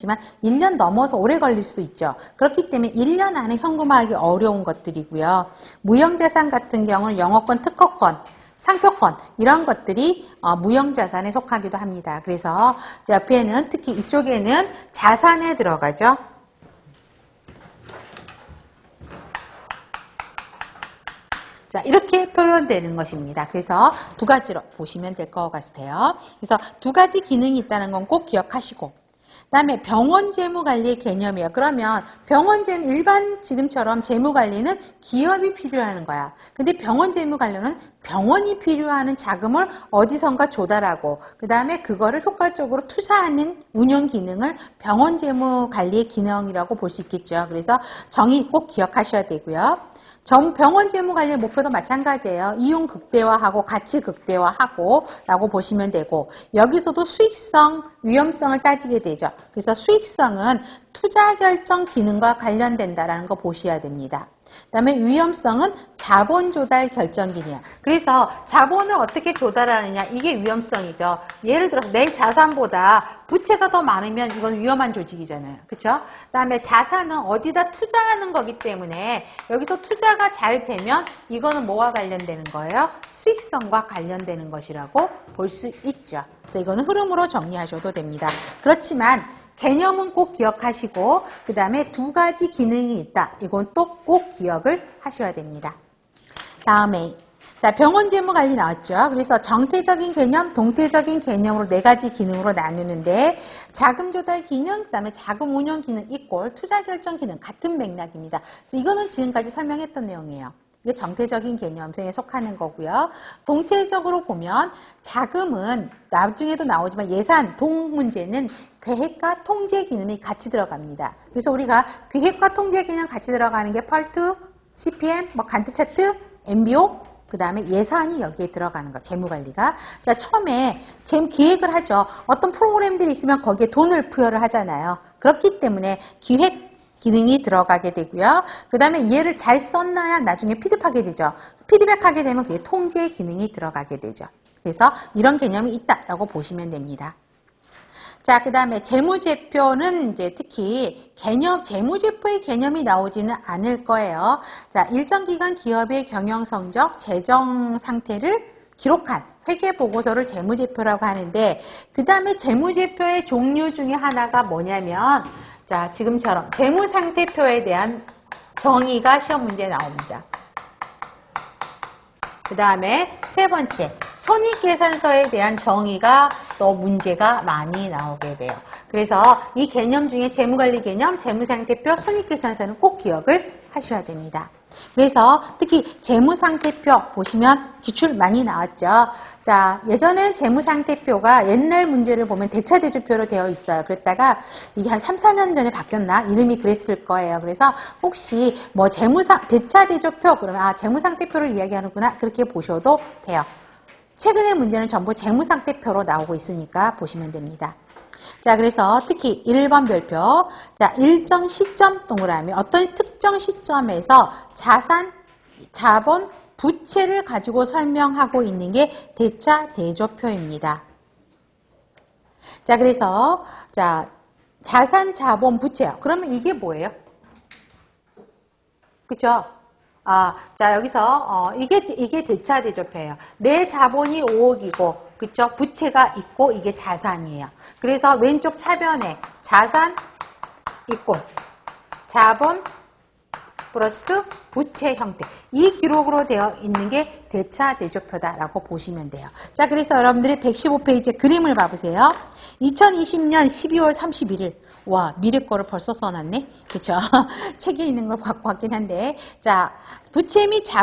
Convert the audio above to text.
지만 1년 넘어서 오래 걸릴 수도 있죠. 그렇기 때문에 1년 안에 현금화하기 어려운 것들이고요. 무형자산 같은 경우는 영어권, 특허권, 상표권 이런 것들이 어, 무형자산에 속하기도 합니다. 그래서 옆에는 특히 이쪽에는 자산에 들어가죠. 자, 이렇게 표현되는 것입니다. 그래서 두 가지로 보시면 될 것 같아요. 그래서 두 가지 기능이 있다는 건 꼭 기억하시고 그다음에 병원 재무 관리의 개념이에요. 그러면 병원 재무 일반 지금처럼 재무 관리는 기업이 필요하는 거야. 근데 병원 재무 관리는 병원이 필요하는 자금을 어디선가 조달하고 그다음에 그거를 효과적으로 투자하는 운영 기능을 병원 재무 관리의 기능이라고 볼 수 있겠죠. 그래서 정의 꼭 기억하셔야 되고요. 정 병원 재무 관리의 목표도 마찬가지예요. 이용 극대화하고 가치 극대화하고 라고 보시면 되고 여기서도 수익성, 위험성을 따지게 되죠. 그래서 수익성은 투자 결정 기능과 관련된다라는 거 보셔야 됩니다. 그다음에 위험성은 자본 조달 결정 기능이야. 그래서 자본을 어떻게 조달하느냐 이게 위험성이죠. 예를 들어 내 자산보다 부채가 더 많으면 이건 위험한 조직이잖아요. 그렇죠? 그다음에 자산은 어디다 투자하는 거기 때문에 여기서 투자가 잘 되면 이거는 뭐와 관련되는 거예요? 수익성과 관련되는 것이라고 볼 수 있죠. 그래서 이거는 흐름으로 정리하셔도 됩니다. 그렇지만 개념은 꼭 기억하시고 그 다음에 두 가지 기능이 있다. 이건 또 꼭 기억을 하셔야 됩니다. 다음에 자 병원 재무 관리 나왔죠. 그래서 정태적인 개념, 동태적인 개념으로 네 가지 기능으로 나누는데 자금 조달 기능, 그다음에 자금 운용 기능 이꼴 투자 결정 기능 같은 맥락입니다. 이거는 지금까지 설명했던 내용이에요. 이게 정태적인 개념에 속하는 거고요. 동태적으로 보면 자금은 나중에도 나오지만 예산, 동 문제는 계획과 통제 기능이 같이 들어갑니다. 그래서 우리가 계획과 통제 기능 같이 들어가는 게 펄트, CPM, 뭐 간트 차트, MBO, 그 다음에 예산이 여기에 들어가는 거, 재무관리가. 자, 처음에 재 기획을 하죠. 어떤 프로그램들이 있으면 거기에 돈을 부여를 하잖아요. 그렇기 때문에 기획 기능이 들어가게 되고요. 그 다음에 얘를 잘 썼나야 나중에 피드하게 되죠. 피드백하게 되면 그게 통제 기능이 들어가게 되죠. 그래서 이런 개념이 있다라고 보시면 됩니다. 자, 그 다음에 재무제표는 이제 특히 개념, 재무제표의 개념이 나오지는 않을 거예요. 자, 일정 기간 기업의 경영 성적, 재정 상태를 기록한 회계 보고서를 재무제표라고 하는데 그 다음에 재무제표의 종류 중에 하나가 뭐냐면 자, 지금처럼 재무상태표에 대한 정의가 시험 문제에 나옵니다. 그 다음에 세 번째, 손익계산서에 대한 정의가 또 문제가 많이 나오게 돼요. 그래서 이 개념 중에 재무관리 개념, 재무상태표, 손익계산서는 꼭 기억을 하셔야 됩니다. 그래서 특히 재무상태표 보시면 기출 많이 나왔죠. 자, 예전에는 재무상태표가 옛날 문제를 보면 대차대조표로 되어 있어요. 그랬다가 이게 한 3, 4년 전에 바뀌었나? 이름이 그랬을 거예요. 그래서 혹시 뭐 재무상, 대차대조표 그러면 아, 재무상태표를 이야기하는구나. 그렇게 보셔도 돼요. 최근의 문제는 전부 재무상태표로 나오고 있으니까 보시면 됩니다. 자, 그래서 특히 1번 별표. 자, 일정 시점 동그라미. 어떤 특정 시점에서 자산, 자본, 부채를 가지고 설명하고 있는 게 대차 대조표입니다. 자, 그래서 자, 자산, 자본, 부채요. 그러면 이게 뭐예요? 그쵸? 아, 자, 여기서, 어, 이게, 이게 대차 대조표예요. 내 자본이 5억이고, 그쵸? 부채가 있고, 이게 자산이에요. 그래서 왼쪽 차변에 자산 있고, 자본 플러스 부채 형태. 이 기록으로 되어 있는 게 대차 대조표다라고 보시면 돼요. 자, 그래서 여러분들이 115페이지 그림을 봐보세요. 2020년 12월 31일. 와, 미래 거를 벌써 써놨네? 그쵸? 책에 있는 걸 갖고 왔긴 한데. 자, 부채 및 자,